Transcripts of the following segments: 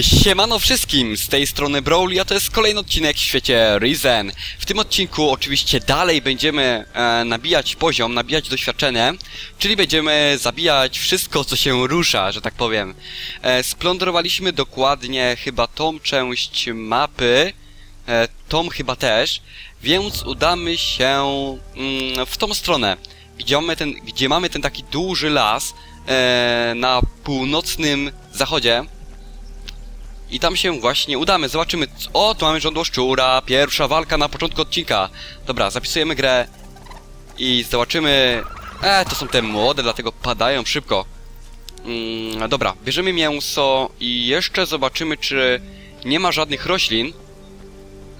Siemano wszystkim, z tej strony Brawly, a to jest kolejny odcinek w świecie Risen. W tym odcinku oczywiście dalej będziemy e, nabijać poziom, nabijać doświadczenie, czyli będziemy zabijać wszystko, co się rusza, że tak powiem. E, splądrowaliśmy dokładnie chyba tą część mapy, e, tą chyba też, więc udamy się mm, w tą stronę, gdzie mamy ten, gdzie mamy ten taki duży las e, na północnym zachodzie. I tam się właśnie udamy. Zobaczymy. O, tu mamy żądło szczura. Pierwsza walka na początku odcinka. Dobra, zapisujemy grę. I zobaczymy. E, to są te młode, dlatego padają szybko. Mm, dobra, bierzemy mięso i jeszcze zobaczymy, czy nie ma żadnych roślin.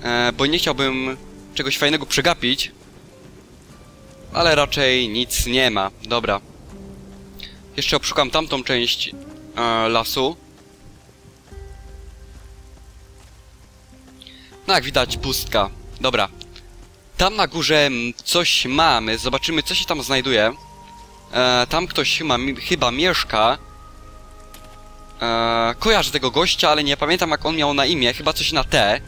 E, bo nie chciałbym czegoś fajnego przegapić. Ale raczej nic nie ma. Dobra. Jeszcze obszukam tamtą część e, lasu. No jak widać pustka. Dobra. Tam na górze mm, coś mamy. Zobaczymy co się tam znajduje. E, tam ktoś chyba, chyba mieszka. E, kojarzę tego gościa, ale nie pamiętam jak on miał na imię. Chyba coś na T.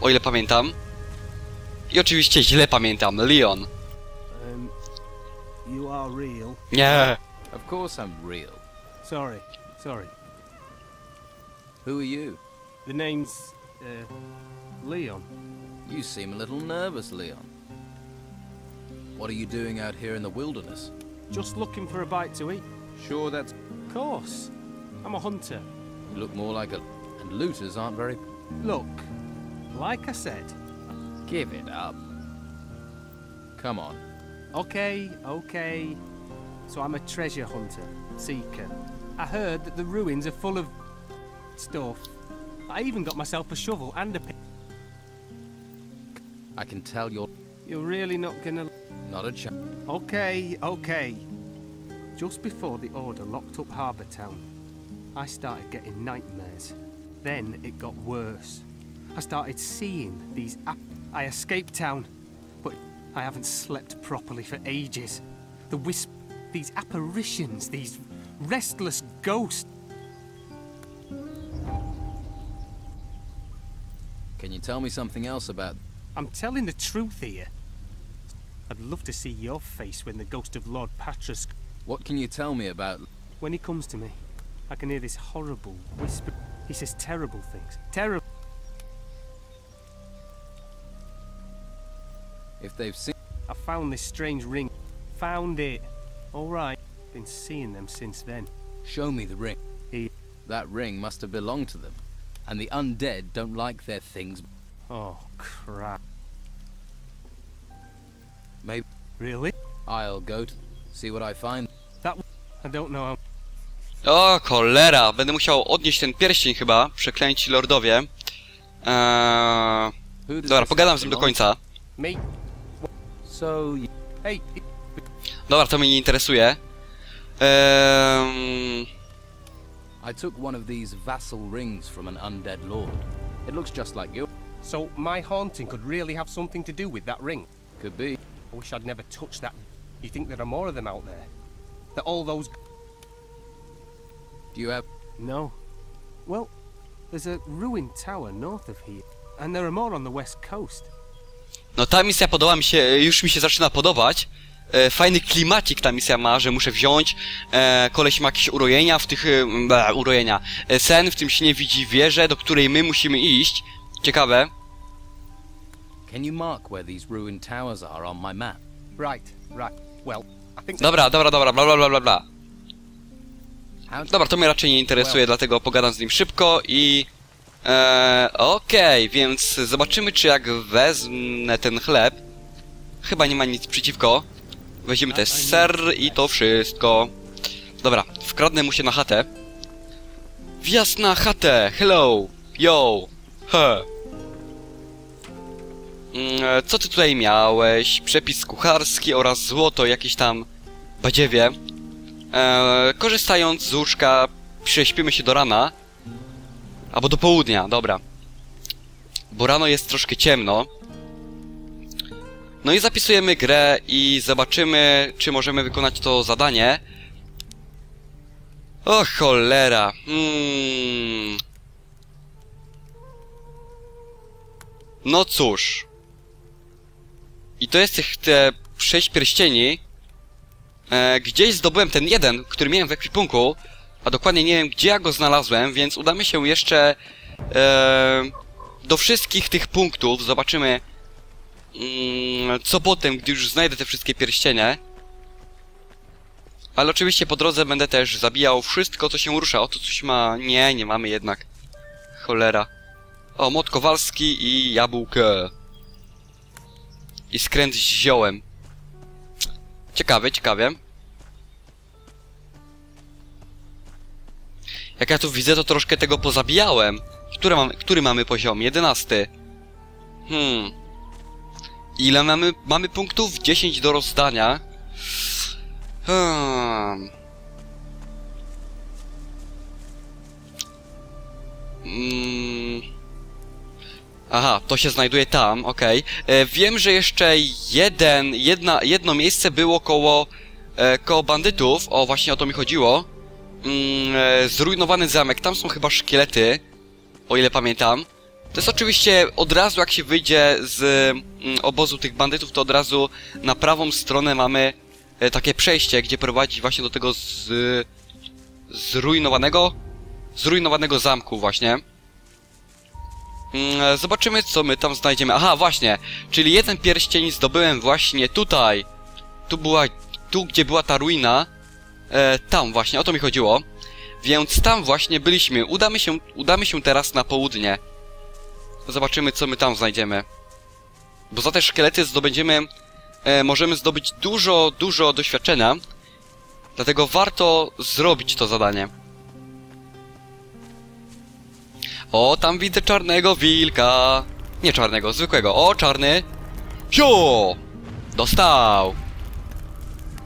O ile pamiętam. I oczywiście źle pamiętam. Leon. Um, you are real. Nie. Of course I'm real. Sorry, sorry. Who are you? The name's uh, Leon. You seem a little nervous, Leon. What are you doing out here in the wilderness? Just looking for a bite to eat. Sure, that's. Of course. I'm a hunter. You look more like a. And looters aren't very. Look, like I said. Give it up. Come on. Okay, okay. So I'm a treasure hunter, seeker. I heard that the ruins are full of stuff. I even got myself a shovel and a pick. I can tell you're You're really not gonna. not a chance. Okay, okay. Just before the Order locked up Harbour Town, I started getting nightmares. Then it got worse. I started seeing these. I escaped town, but I haven't slept properly for ages. The wisp. These apparitions, these restless ghosts. You tell me something else about. I'm telling the truth here. I'd love to see your face when the ghost of Lord Patras. What can you tell me about. When he comes to me, I can hear this horrible whisper. He says terrible things. Terrible. If they've seen. I found this strange ring. Found it. All right. Been seeing them since then. Show me the ring. He- That ring must have belonged to them. And the undead don't like their things. Oh, crap. Maybe Really? I'll go to. See what I find. That. I don't know. O, cholera. Będę musiał odnieść ten pierścień chyba. Przeklęci lordowie. Eee... Dobra, pogadam z nim do końca. Dobra, to mnie nie interesuje. Eee... I took one of these vassal rings from an undead lord. It looks just like you. So my haunting could really have something to do with that ring. Could be. I wish I'd never touched that. You think there are more of them out there? That all those. Do you have. No. Well, there's a ruined tower north of here, and there are more on the west coast. No ta misja podoba mi się, już mi się zaczyna podobać. E, fajny klimacik ta misja ma, że muszę wziąć. E, koleś ma jakieś urojenia, w tych... E, urojenia. E, sen w tym śnie widzi wieżę, do której my musimy iść. Ciekawe. Dobra, dobra, dobra, bla bla bla bla bla. Dobra, to mnie raczej nie interesuje, dlatego pogadam z nim szybko i... E, Okej, więc zobaczymy, czy jak wezmę ten chleb. Chyba nie ma nic przeciwko. Weźmiemy też ser i to wszystko. Dobra, wkradnę mu się na chatę. Wjazd na chatę! Hello! Yo! He! Mm, e, Co ty tutaj miałeś? Przepis kucharski oraz złoto, jakieś tam badziewie. E, korzystając z łóżka, prześpimy się do rana. Albo do południa, dobra. Bo rano jest troszkę ciemno. No i zapisujemy grę i zobaczymy, czy możemy wykonać to zadanie. O cholera. Hmm. No cóż. I to jest tych te sześć pierścieni. E, gdzieś zdobyłem ten jeden, który miałem w ekwipunku, a dokładnie nie wiem, gdzie ja go znalazłem, więc udamy się jeszcze e, do wszystkich tych punktów. Zobaczymy, co potem, gdy już znajdę te wszystkie pierścienie. Ale oczywiście po drodze będę też zabijał wszystko, co się rusza. O, to coś ma... Nie, nie mamy jednak. Cholera. O, Młot Kowalski i jabłkę. I skręt z ziołem. Ciekawe, ciekawe. Jak ja tu widzę, to troszkę tego pozabijałem. Mam, który mamy poziom? Jedenasty. Hmm. Ile mamy, mamy punktów? 10 do rozdania. Hmm. Mm. Aha, to się znajduje tam, okej. E, Wiem, że jeszcze jeden, jedna, jedno miejsce było koło, e, koło bandytów, o właśnie o to mi chodziło. Mm, e, zrujnowany zamek, tam są chyba szkielety, o ile pamiętam. To jest oczywiście od razu jak się wyjdzie z mm, obozu tych bandytów, to od razu na prawą stronę mamy e, takie przejście, gdzie prowadzi właśnie do tego z, zrujnowanego, zrujnowanego zamku właśnie. Mm, e, Zobaczymy, co my tam znajdziemy. Aha, właśnie. Czyli jeden pierścień zdobyłem właśnie tutaj. Tu była... Tu, gdzie była ta ruina. E, tam właśnie, o to mi chodziło. Więc tam właśnie byliśmy. Udamy się, udamy się teraz na południe. Zobaczymy, co my tam znajdziemy. Bo za te szkielety zdobędziemy... E, możemy zdobyć dużo, dużo doświadczenia. Dlatego warto zrobić to zadanie. O, tam widzę czarnego wilka. Nie czarnego, zwykłego. O, czarny. Sio! Dostał.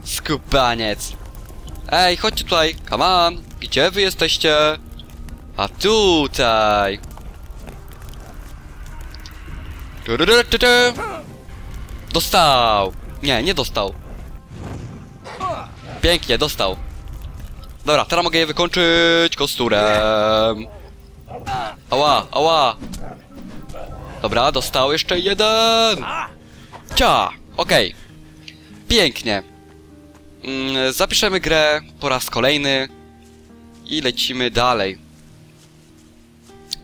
Skubaniec. Ej, chodźcie tutaj. Come on. Gdzie wy jesteście? A tutaj. Dostał. Nie, nie dostał. Pięknie, dostał. Dobra, teraz mogę je wykończyć kosturem. Ała, ała. Dobra, dostał jeszcze jeden. Cia, okej. Pięknie. Mm, zapiszemy grę po raz kolejny i lecimy dalej.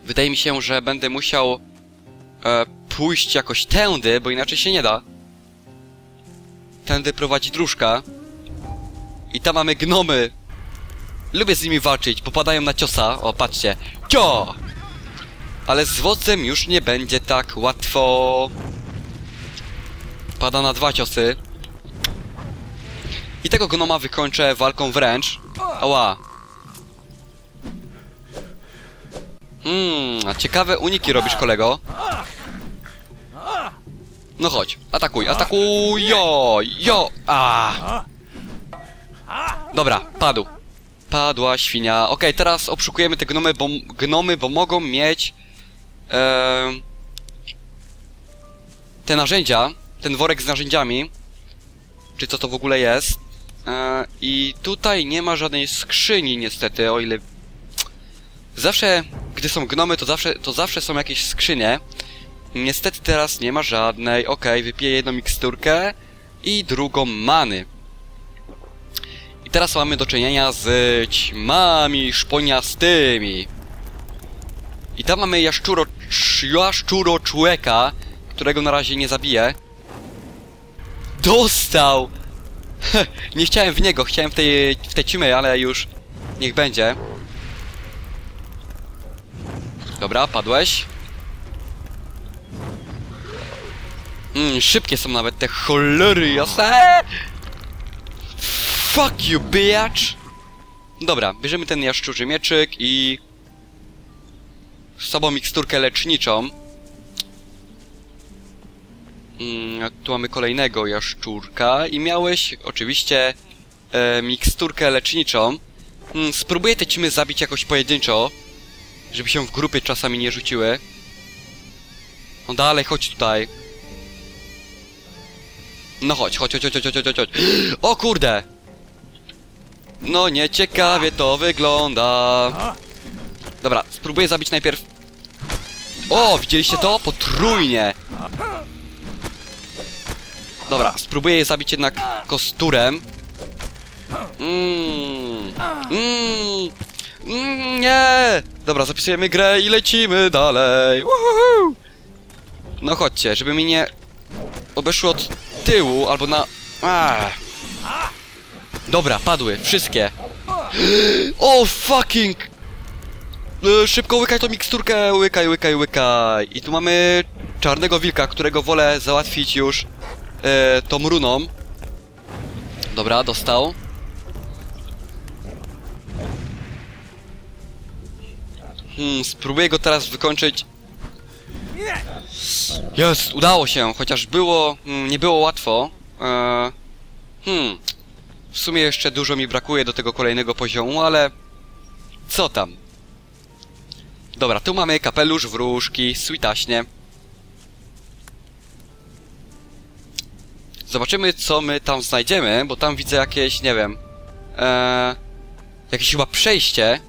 Wydaje mi się, że będę musiał e, pójść jakoś tędy, bo inaczej się nie da. Tędy prowadzi dróżka. I tam mamy gnomy. Lubię z nimi walczyć, popadają na ciosa. O, patrzcie. Cio! Ale z wodzem już nie będzie tak łatwo. Pada na dwa ciosy. I tego gnoma wykończę walką wręcz. Ała. Hmm, ciekawe uniki robisz, kolego. No chodź, atakuj, atakuj, jo, jo, a. Dobra, padł. Padła świnia. Okej, teraz obszukujemy te gnomy, bo, gnomy, bo mogą mieć... em, te narzędzia, ten worek z narzędziami. Czy co to w ogóle jest. E, I tutaj nie ma żadnej skrzyni niestety, o ile... Zawsze, gdy są gnomy, to zawsze, to zawsze są jakieś skrzynie. Niestety teraz nie ma żadnej. Okej, wypiję jedną miksturkę i drugą many. I teraz mamy do czynienia z ćmami szponiastymi. I tam mamy jaszczuro, jaszczuro człowieka, którego na razie nie zabiję. Dostał! Nie chciałem w niego, chciałem w tej, w tej ćmy, ale już niech będzie. Dobra, padłeś. Mm, szybkie są nawet te cholery, jasne? Fuck you, bitch! Dobra, bierzemy ten jaszczurzy mieczyk i... Z sobą miksturkę leczniczą. Mm, tu mamy kolejnego jaszczurka i miałeś oczywiście e, miksturkę leczniczą. Mm, spróbuję te cimy zabić jakoś pojedynczo, żeby się w grupie czasami nie rzuciły. No dalej, chodź tutaj. No chodź, chodź, chodź, chodź, chodź, chodź, chodź. O kurde! No nieciekawie to wygląda. Dobra, spróbuję zabić najpierw O, widzieliście to? Potrójnie! Dobra, spróbuję je zabić jednak kosturem. Mmm. Mmm. Mm, nie! Dobra, zapisujemy grę i lecimy dalej. Woohoo! No chodźcie, żeby mi nie obeszły od tyłu albo na... Ah. Dobra, padły, wszystkie. O, fucking! E, Szybko łykaj tą miksturkę, łykaj, łykaj, łykaj. I tu mamy czarnego wilka, którego wolę załatwić już e, tą runą. Dobra, dostał. Hmm, spróbuję go teraz wykończyć. Jest, udało się, chociaż było, mm, nie było łatwo. E, hmm, w sumie jeszcze dużo mi brakuje do tego kolejnego poziomu, ale co tam? Dobra, tu mamy kapelusz, wróżki, switaśnie. Zobaczymy, co my tam znajdziemy, bo tam widzę jakieś, nie wiem, e, jakieś chyba przejście.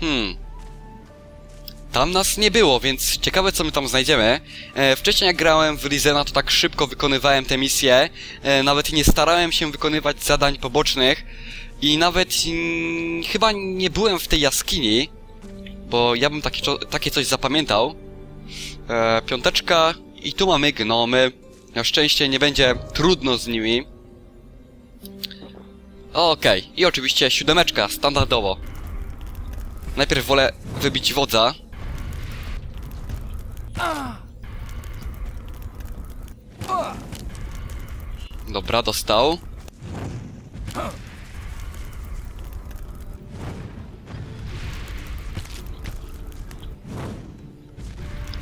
Hmm. Tam nas nie było, więc ciekawe co my tam znajdziemy. E, wcześniej jak grałem w Rizena, to tak szybko wykonywałem te misje. E, nawet nie starałem się wykonywać zadań pobocznych. I nawet mm, chyba nie byłem w tej jaskini, bo ja bym takie, takie coś zapamiętał. E, piąteczka i tu mamy gnomy. Na szczęście nie będzie trudno z nimi. Okej, i oczywiście siódemeczka, standardowo. Najpierw wolę wybić wodza. Dobra, dostał.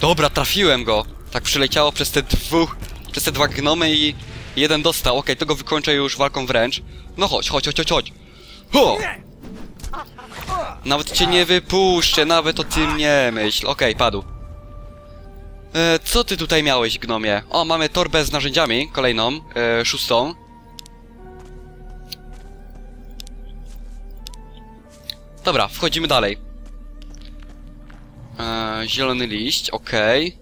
Dobra, trafiłem go. Tak przyleciało przez te dwóch, przez te dwa gnomy i jeden dostał. Okej, to go wykończę już walką wręcz. No chodź, chodź, chodź, chodź, chodź. Ho! Nawet cię nie wypuszczę, nawet o tym nie myśl. Okej, padł. E, co ty tutaj miałeś, gnomie? O, mamy torbę z narzędziami, kolejną, e, szóstą. Dobra, wchodzimy dalej. E, zielony liść, okej.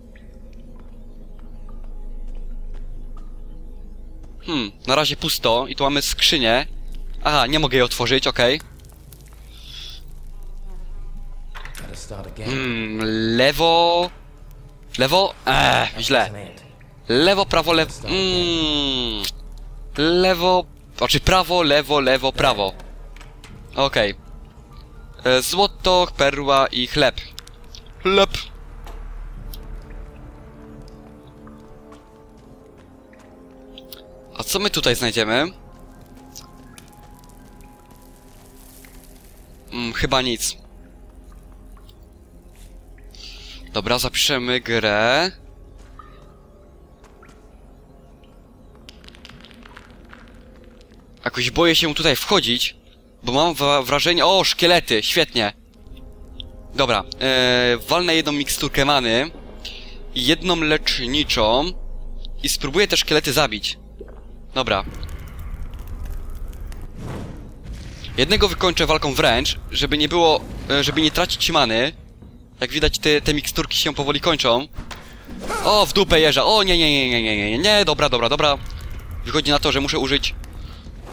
Hmm, na razie pusto i tu mamy skrzynię. Aha, nie mogę jej otworzyć, okej. Gotta Hmm, lewo... Lewo? Eee, źle. Lewo, prawo, lewo... Mm, lewo... Znaczy prawo, lewo, lewo, prawo. Okej. E, Złoto, perła i chleb. Chleb. A co my tutaj znajdziemy? Mm, chyba nic. Dobra, zapiszemy grę. Jakoś boję się tutaj wchodzić, bo mam wrażenie... O, szkielety, świetnie. Dobra, ee, walnę jedną miksturkę many, jedną leczniczą i spróbuję te szkielety zabić. Dobra. Jednego wykończę walką wręcz, żeby nie było, e, żeby nie tracić many. Jak widać, te, te miksturki się powoli kończą. O, w dupę jeża. O, nie, nie, nie, nie, nie, nie, nie, dobra, dobra, dobra. Wychodzi na to, że muszę użyć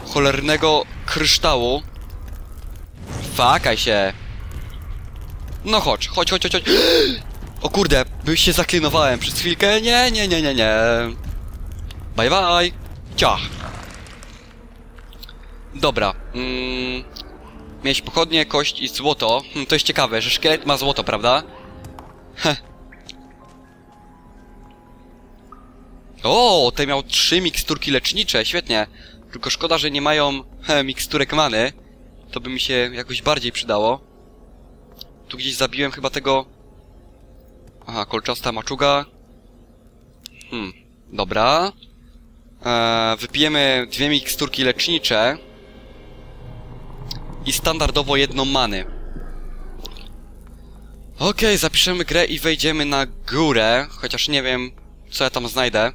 cholernego kryształu. Fakaj się. No chodź, chodź, chodź, chodź, chodź. O kurde, by się zaklinowałem przez chwilkę. Nie, nie, nie, nie, nie. Bye, bye. Ciach. Dobra. Mm, mieć pochodnie, kość i złoto. Hm, to jest ciekawe, że szkielet ma złoto, prawda? Heh. O, te miał trzy miksturki lecznicze, świetnie. Tylko szkoda, że nie mają he, miksturek many. To by mi się jakoś bardziej przydało. Tu gdzieś zabiłem chyba tego... Aha, kolczasta maczuga. Hmm, dobra. Eee, wypijemy dwie miksturki lecznicze. I standardowo jedną many. Okej, zapiszemy grę i wejdziemy na górę, chociaż nie wiem, co ja tam znajdę.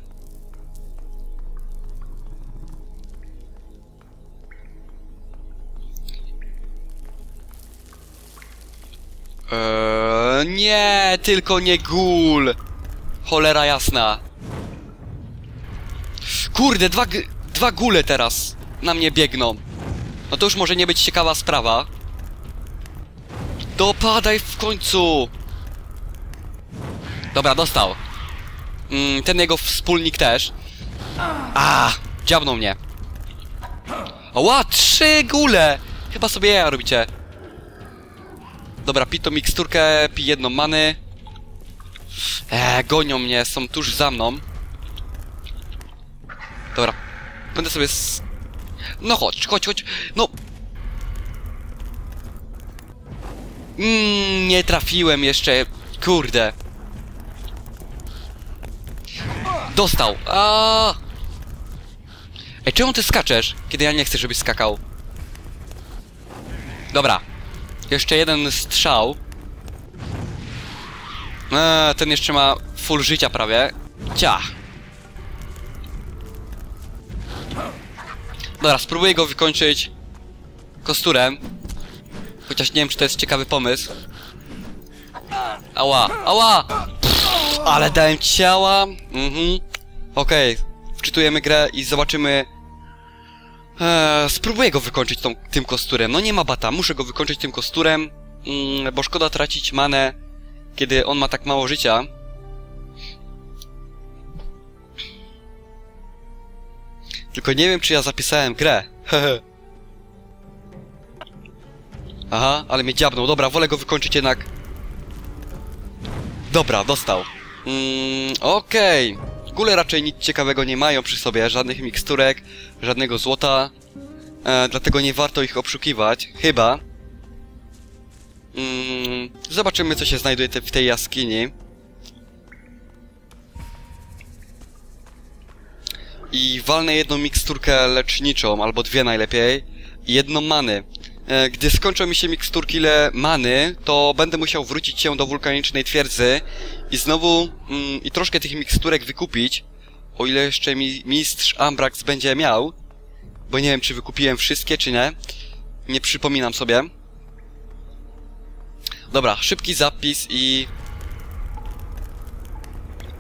Eee, nie, tylko nie gul. Cholera jasna. Kurde, dwa, dwa gule teraz na mnie biegną. No to już może nie być ciekawa sprawa. Dopadaj w końcu! Dobra, dostał. Mm, ten jego wspólnik też. A, dziabnął mnie. Ła, trzy gule! Chyba sobie jaja robicie. Dobra, pij tą miksturkę, pij jedną many. Eee, gonią mnie, są tuż za mną. Dobra, będę sobie. No chodź, chodź, chodź, no... Mm, nie trafiłem jeszcze, kurde. Dostał, a. Ej, czemu ty skaczesz, kiedy ja nie chcę, żebyś skakał? Dobra. Jeszcze jeden strzał. Eee, ten jeszcze ma full życia prawie. Cia. Dobra, spróbuję go wykończyć kosturem. Chociaż nie wiem, czy to jest ciekawy pomysł. Ała, ała! Pff, ale dałem ciała. Mhm. Okej, wczytujemy grę i zobaczymy... Eee, spróbuję go wykończyć tą, tym kosturem. No nie ma bata, muszę go wykończyć tym kosturem, mm, bo szkoda tracić manę, kiedy on ma tak mało życia. Tylko nie wiem, czy ja zapisałem grę. Aha, ale mnie dziabnął. Dobra, wolę go wykończyć jednak. Dobra, dostał. Mm, okej. Gule raczej nic ciekawego nie mają przy sobie, żadnych miksturek, żadnego złota. E, dlatego nie warto ich obszukiwać, chyba. Mm, zobaczymy, co się znajduje te, w tej jaskini. I walnę jedną miksturkę leczniczą, albo dwie najlepiej, i jedną many. E, Gdy skończą mi się miksturki le many, to będę musiał wrócić się do wulkanicznej twierdzy i znowu mm, i troszkę tych miksturek wykupić, o ile jeszcze mi mistrz Ambrax będzie miał, bo nie wiem czy wykupiłem wszystkie czy nie, nie przypominam sobie. Dobra, szybki zapis i...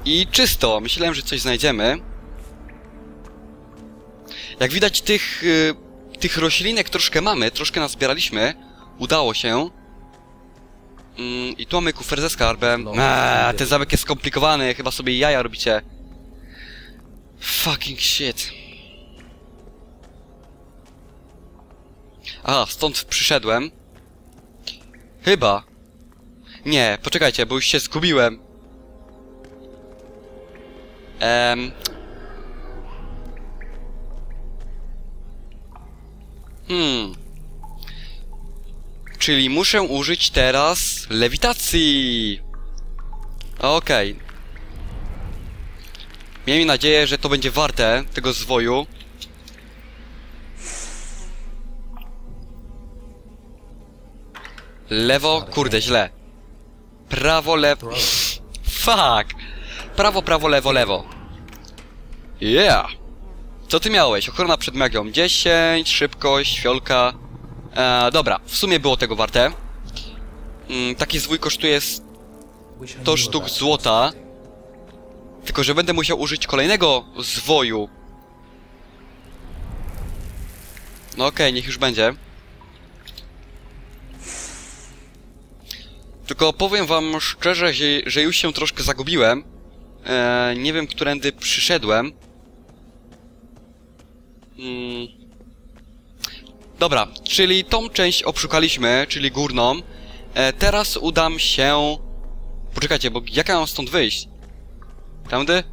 I czysto, myślałem, że coś znajdziemy. Jak widać tych... y, tych roślinek troszkę mamy, troszkę nazbieraliśmy. Udało się. Mm, I tu mamy kufer ze skarbem. Eee, ten zamek jest skomplikowany, chyba sobie jaja robicie. Fucking shit. A, stąd przyszedłem. Chyba. Nie, poczekajcie, bo już się zgubiłem. Ehm... Hmm. Czyli muszę użyć teraz lewitacji. Okej. Miejmy nadzieję, że to będzie warte tego zwoju. Lewo, kurde, źle. Prawo, lewo. Fuck! Prawo, prawo, lewo, lewo. Yeah! Co ty miałeś? Ochrona przed magią 10, szybkość, fiolka. E, dobra, w sumie było tego warte. Mm, taki zwój kosztuje 100 sztuk złota. Tylko, że będę musiał użyć kolejnego zwoju. No okej, niech już będzie. Tylko powiem wam szczerze, że, że już się troszkę zagubiłem. E, nie wiem, którędy przyszedłem. Mm. Dobra, czyli tą część obszukaliśmy, czyli górną. E, teraz udam się... Poczekajcie, bo jak ja mam stąd wyjść? Tędy?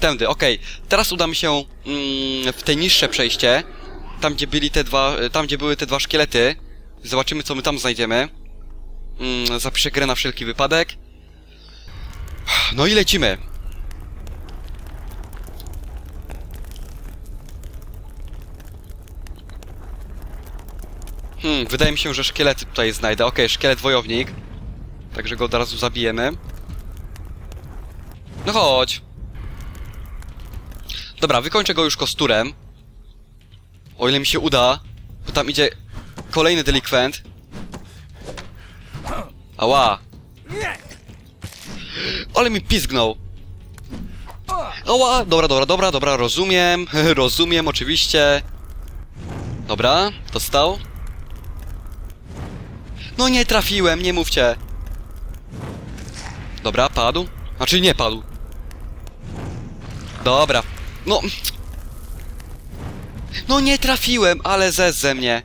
Tędy, okej. Teraz udam się mm, w te niższe przejście. Tam, gdzie byli te dwa... Tam, gdzie były te dwa szkielety. Zobaczymy, co my tam znajdziemy. Mm, zapiszę grę na wszelki wypadek. No i lecimy. Hmm, wydaje mi się, że szkielety tutaj znajdę. Okej, szkielet wojownik. Także go od razu zabijemy. No chodź. Dobra, wykończę go już kosturem. O ile mi się uda. Bo tam idzie kolejny delikwent. Ała. Ale mi pizgnął. Oła, dobra, dobra, dobra, dobra, rozumiem, rozumiem, oczywiście. Dobra, dostał. No nie trafiłem, nie mówcie. Dobra, padł. Znaczy nie padł. Dobra, no... No nie trafiłem, ale zez ze mnie.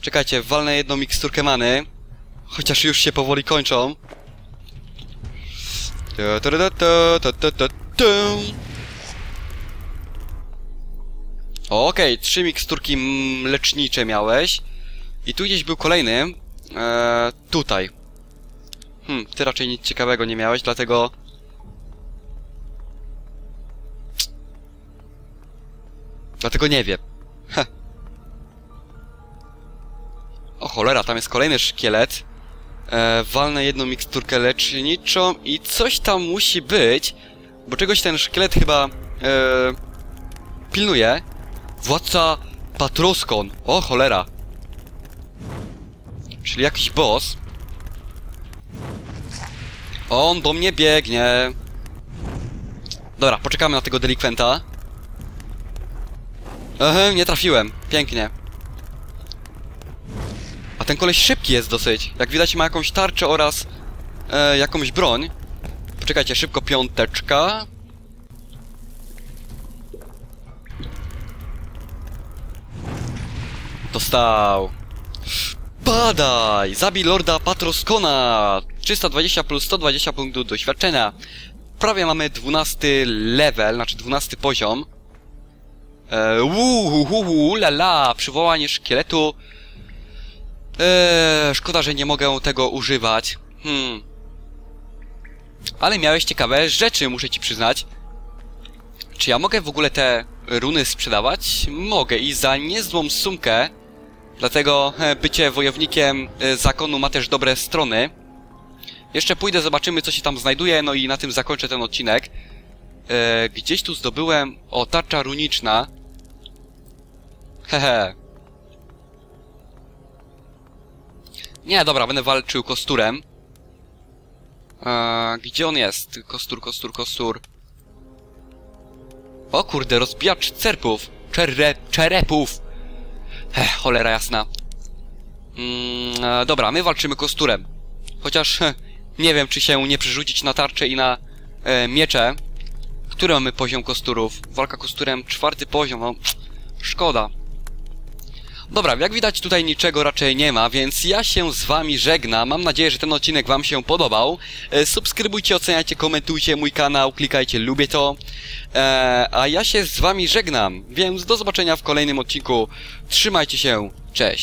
Czekajcie, walnę jedną miksturkę many. Chociaż już się powoli kończą. Okej, trzy miksturki lecznicze miałeś. I tu gdzieś był kolejny. Eee, tutaj. Hmm, ty raczej nic ciekawego nie miałeś, dlatego... Dlatego nie wiem. Heh. O cholera, tam jest kolejny szkielet. E, walnę jedną miksturkę leczniczą i coś tam musi być, bo czegoś ten szkielet chyba e, pilnuje. Władca Patroskon. O cholera. Czyli jakiś boss. On do mnie biegnie. Dobra, poczekamy na tego delikwenta. Ehe, nie trafiłem. Pięknie. A ten koleś szybki jest dosyć. Jak widać ma jakąś tarczę oraz e, jakąś broń. Poczekajcie, szybko piąteczka. Dostał. Badaj! Zabij Lorda Patroskona! 320 plus 120 punktów doświadczenia. Prawie mamy 12 level, znaczy 12 poziom. Eee, uuu, la la, przywołanie szkieletu. Eee, szkoda, że nie mogę tego używać. Hmm. Ale miałeś ciekawe rzeczy, muszę ci przyznać. Czy ja mogę w ogóle te runy sprzedawać? Mogę i za niezłą sumkę. Dlatego e, bycie wojownikiem e, zakonu ma też dobre strony. Jeszcze pójdę, zobaczymy co się tam znajduje, no i na tym zakończę ten odcinek. E, gdzieś tu zdobyłem... O, tarcza runiczna. Hehe. Nie, dobra, będę walczył kosturem. Eee, gdzie on jest? Kostur, kostur, kostur. O kurde, rozbijacz cerpów. Czerre, czerepów. Ech, cholera jasna. Mm, e, dobra, my walczymy kosturem. Chociaż nie wiem, czy się nie przerzucić na tarczę i na e, miecze. Który mamy poziom kosturów? Walka kosturem, czwarty poziom, no szkoda. Dobra, jak widać tutaj niczego raczej nie ma, więc ja się z wami żegnam. Mam nadzieję, że ten odcinek wam się podobał. E, subskrybujcie, oceniajcie, komentujcie mój kanał, klikajcie lubię to. E, a ja się z wami żegnam, więc do zobaczenia w kolejnym odcinku. Trzymajcie się, cześć.